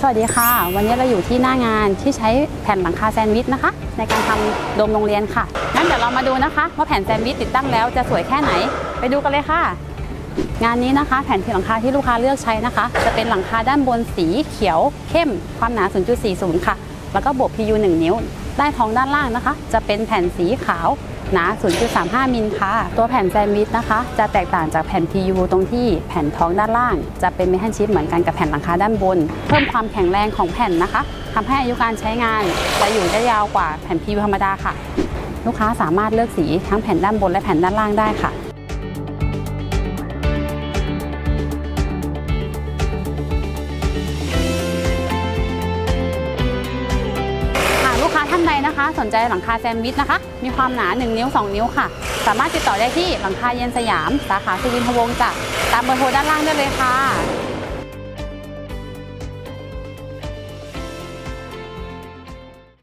สวัสดีค่ะ วันนี้เราอยู่ที่หน้างานที่ใช้แผ่นหลังคาแซนด์วิชนะคะ ในการทำโดมโรงเรียนค่ะงั้นเดี๋ยวเรามาดูนะคะ ว่าแผ่นแซนด์วิชติดตั้งแล้วจะสวยแค่ไหน ไปดูกันเลยค่ะ งานนี้นะคะ แผ่นที่หลังคาที่ลูกค้าเลือกใช้นะคะ จะเป็นหลังคาด้านบนสีเขียวเข้ม ความหนา 0.40 ค่ะ แล้วก็บวก PU 1 นิ้ว ใต้ท้องด้านล่างนะคะ จะเป็นแผ่นสีขาว หนา 0.35 มิลค่ะ ตัวแผ่นแซนด์วิชนะคะ จะแตกต่างจากแผ่น PU ตรงที่แผ่นท้องด้านล่าง จะเป็นเมทัลชีทเหมือนกันกับแผ่นหลังคาด้านบน เพิ่มความแข็งแรงของแผ่นนะคะทำให้อายุการใช้งานจะอยู่ได้ยาวกว่าแผ่น PU ธรรมดาค่ะ ลูกค้าสามารถเลือกสีทั้งแผ่นด้านบนและแผ่นด้านล่างได้ค่ะ ข้าท่านใดนะคะ สนใจหลังคาแซมวิชนะคะ มีความหนา 1 นิ้ว 2 นิ้วค่ะ สามารถติดต่อได้ที่หลังคาเย็นสยาม สาขาสุวินทวงศ์จ้ะตามเบอร์โทรด้านล่างได้เลยค่ะ